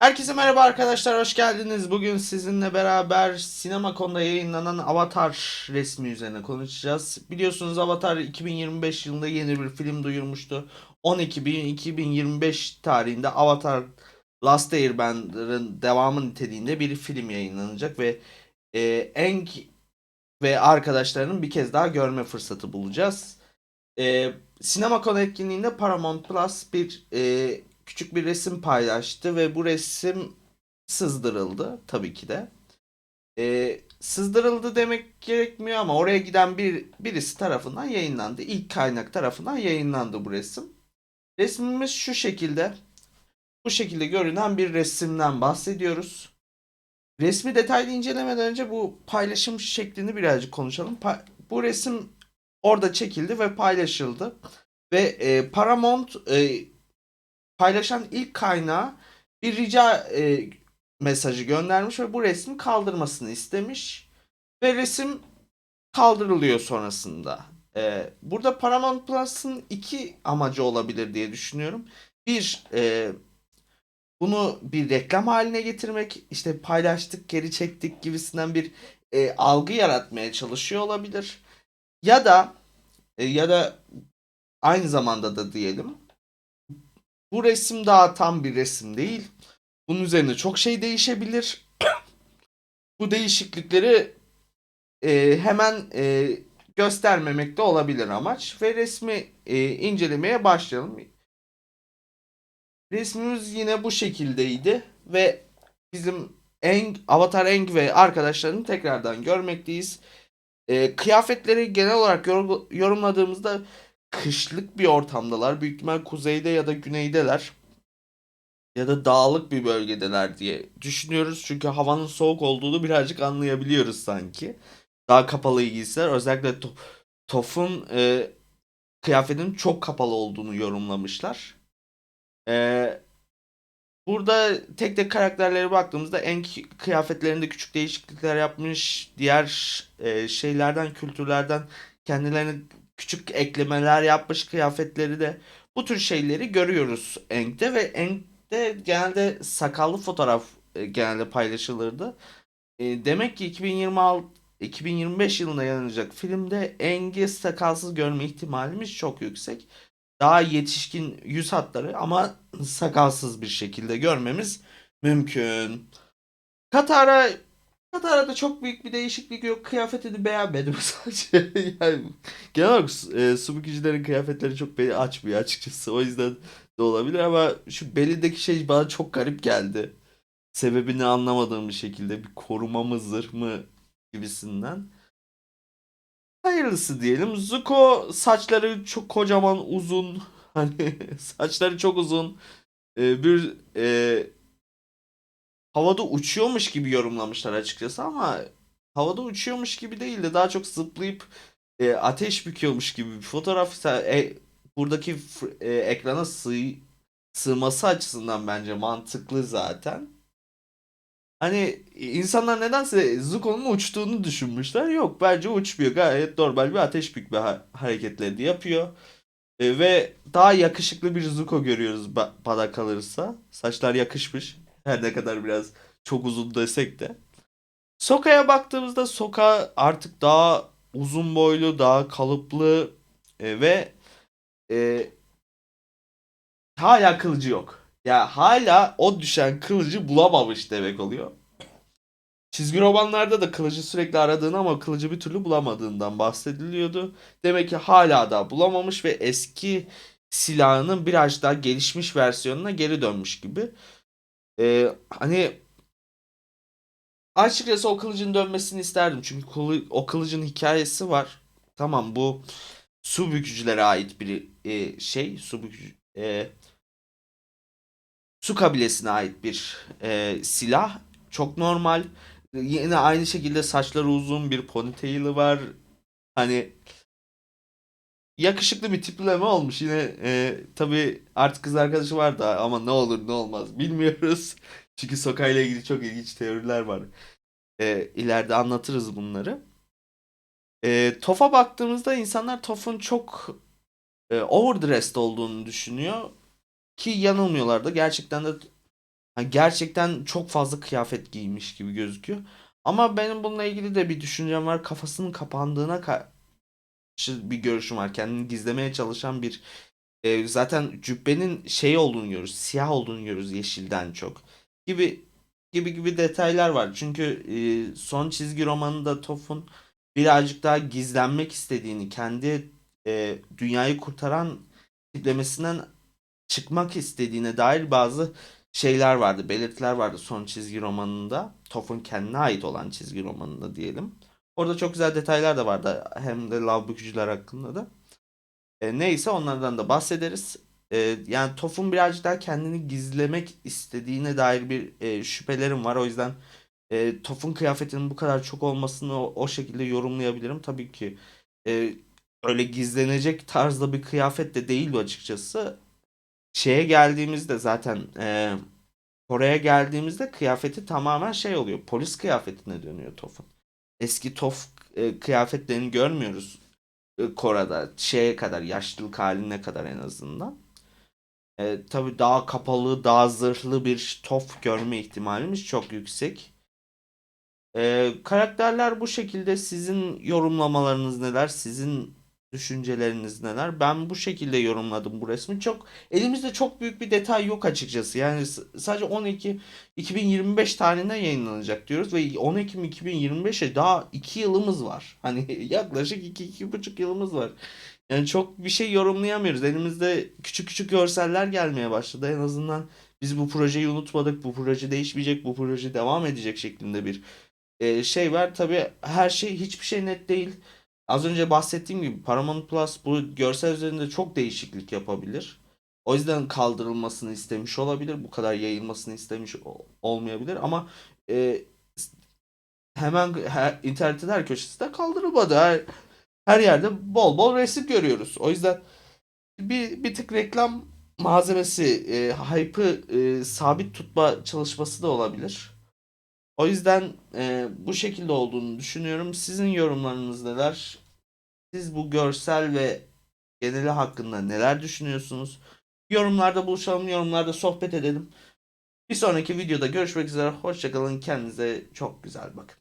Herkese merhaba arkadaşlar, hoş geldiniz. Bugün sizinle beraber Sinema.com'da yayınlanan Avatar resmi üzerine konuşacağız. Biliyorsunuz Avatar 2025 yılında yeni bir film duyurmuştu. 10 Ekim 2025 tarihinde Avatar Last Airbender'ın devamı niteliğinde bir film yayınlanacak ve e, Aang ve arkadaşlarının bir kez daha görme fırsatı bulacağız. E, Sinema.com etkinliğinde Paramount Plus bir e, küçük bir resim paylaştı ve bu resim sızdırıldı tabii ki de. E, sızdırıldı demek gerekmiyor ama oraya giden bir birisi tarafından yayınlandı. İlk kaynak tarafından yayınlandı bu resim. Resmimiz şu şekilde. Bu şekilde görünen bir resimden bahsediyoruz. Resmi detaylı incelemeden önce bu paylaşım şeklini birazcık konuşalım. Pa- bu resim orada çekildi ve paylaşıldı. Ve e, Paramount e, paylaşan ilk kaynağı bir rica e, mesajı göndermiş ve bu resmi kaldırmasını istemiş. Ve resim kaldırılıyor sonrasında. E, burada Paramount Plus'ın iki amacı olabilir diye düşünüyorum. Bir, e, bunu bir reklam haline getirmek, işte paylaştık, geri çektik gibisinden bir e, algı yaratmaya çalışıyor olabilir. Ya da e, ya da aynı zamanda da diyelim bu resim daha tam bir resim değil. Bunun üzerine çok şey değişebilir. bu değişiklikleri e, hemen e, göstermemekte olabilir amaç ve resmi e, incelemeye başlayalım. Resmimiz yine bu şekildeydi ve bizim Eng, Avatar Eng ve arkadaşlarını tekrardan görmekteyiz. E, kıyafetleri genel olarak yor- yorumladığımızda kışlık bir ortamdalar. Büyük ihtimal kuzeyde ya da güneydeler. Ya da dağlık bir bölgedeler diye düşünüyoruz. Çünkü havanın soğuk olduğunu birazcık anlayabiliyoruz sanki. Daha kapalı giysiler. Özellikle To- Tof'un e, kıyafetinin çok kapalı olduğunu yorumlamışlar. E, burada tek tek karakterlere baktığımızda en kıyafetlerinde küçük değişiklikler yapmış. Diğer e, şeylerden, kültürlerden kendilerine küçük eklemeler yapmış kıyafetleri de bu tür şeyleri görüyoruz Enk'te ve Enk'te genelde sakallı fotoğraf e, genelde paylaşılırdı. E, demek ki 2026 2025 yılında yayınlanacak filmde Eng'i sakalsız görme ihtimalimiz çok yüksek. Daha yetişkin yüz hatları ama sakalsız bir şekilde görmemiz mümkün. Katara Katara'da çok büyük bir değişiklik yok. Kıyafetini beğenmedim sadece. yani, genel olarak e, subikicilerin kıyafetleri çok beni açmıyor açıkçası. O yüzden de olabilir ama şu belindeki şey bana çok garip geldi. Sebebini anlamadığım bir şekilde bir koruma mı zırh mı gibisinden. Hayırlısı diyelim. Zuko saçları çok kocaman uzun. Hani saçları çok uzun. E, bir e, havada uçuyormuş gibi yorumlamışlar açıkçası ama havada uçuyormuş gibi değil de daha çok zıplayıp e, ateş büküyormuş gibi bir fotoğraf e, buradaki e, ekrana sığ, sığması açısından bence mantıklı zaten. Hani insanlar nedense Zuko'nun uçtuğunu düşünmüşler. Yok bence uçmuyor. Gayet normal bir ateş bükme ha- hareketleri yapıyor. E, ve daha yakışıklı bir Zuko görüyoruz ba- bana kalırsa. Saçlar yakışmış. Her ne kadar biraz çok uzun desek de. Soka'ya baktığımızda Soka artık daha uzun boylu, daha kalıplı e, ve e, hala kılıcı yok. Ya hala o düşen kılıcı bulamamış demek oluyor. Çizgi romanlarda da kılıcı sürekli aradığını ama kılıcı bir türlü bulamadığından bahsediliyordu. Demek ki hala da bulamamış ve eski silahının biraz daha gelişmiş versiyonuna geri dönmüş gibi. Ee, hani açıkçası o kılıcın dönmesini isterdim. Çünkü kılı- o kılıcın hikayesi var. Tamam bu su bükücülere ait bir e, şey. Su bükücü, e, su kabilesine ait bir e, silah. Çok normal. Yine aynı şekilde saçları uzun bir ponytail'i var. Hani yakışıklı bir tipleme olmuş. Yine e, tabii artık kız arkadaşı var da ama ne olur ne olmaz bilmiyoruz. Çünkü sokayla ilgili çok ilginç teoriler var. E, ileride anlatırız bunları. E, Tof'a baktığımızda insanlar Tof'un çok e, overdressed olduğunu düşünüyor. Ki yanılmıyorlar da gerçekten de gerçekten çok fazla kıyafet giymiş gibi gözüküyor. Ama benim bununla ilgili de bir düşüncem var. Kafasının kapandığına karşı bir görüşüm var. Kendini gizlemeye çalışan bir e, zaten cübbenin şey olduğunu görüyoruz. Siyah olduğunu görüyoruz yeşilden çok. Gibi gibi gibi detaylar var. Çünkü e, son çizgi romanında Toph'un birazcık daha gizlenmek istediğini, kendi e, dünyayı kurtaran tiplemesinden çıkmak istediğine dair bazı şeyler vardı, belirtiler vardı son çizgi romanında. Toph'un kendine ait olan çizgi romanında diyelim. Orada çok güzel detaylar da vardı. Hem de lav bükücüler hakkında da. E, neyse onlardan da bahsederiz. E, yani Toph'un birazcık daha kendini gizlemek istediğine dair bir e, şüphelerim var. O yüzden e, Toph'un kıyafetinin bu kadar çok olmasını o, o şekilde yorumlayabilirim. Tabii ki e, öyle gizlenecek tarzda bir kıyafet de değil bu açıkçası. Şeye geldiğimizde zaten e, Kore'ye geldiğimizde kıyafeti tamamen şey oluyor. Polis kıyafetine dönüyor Toph'un. Eski Toph e, kıyafetlerini görmüyoruz e, Kore'de. Şeye kadar, yaşlılık haline kadar en azından. E, tabii daha kapalı, daha zırhlı bir Toph görme ihtimalimiz çok yüksek. E, karakterler bu şekilde. Sizin yorumlamalarınız neler? Sizin düşünceleriniz neler? Ben bu şekilde yorumladım bu resmi. Çok elimizde çok büyük bir detay yok açıkçası. Yani sadece 10 Ekim 2025 tarihinde yayınlanacak diyoruz ve 10 Ekim 2025'e daha 2 yılımız var. Hani yaklaşık 2 iki buçuk yılımız var. Yani çok bir şey yorumlayamıyoruz. Elimizde küçük küçük görseller gelmeye başladı. En azından biz bu projeyi unutmadık. Bu proje değişmeyecek. Bu proje devam edecek şeklinde bir e, şey var. Tabii her şey hiçbir şey net değil. Az önce bahsettiğim gibi Paramount Plus bu görsel üzerinde çok değişiklik yapabilir. O yüzden kaldırılmasını istemiş olabilir. Bu kadar yayılmasını istemiş olmayabilir. Ama e, hemen her, internetin her köşesinde kaldırılmadı. Her, her yerde bol bol resim görüyoruz. O yüzden bir, bir tık reklam malzemesi, e, hype'ı e, sabit tutma çalışması da olabilir. O yüzden e, bu şekilde olduğunu düşünüyorum. Sizin yorumlarınız neler? Siz bu görsel ve geneli hakkında neler düşünüyorsunuz? Yorumlarda buluşalım, yorumlarda sohbet edelim. Bir sonraki videoda görüşmek üzere. Hoşçakalın. Kendinize çok güzel bakın.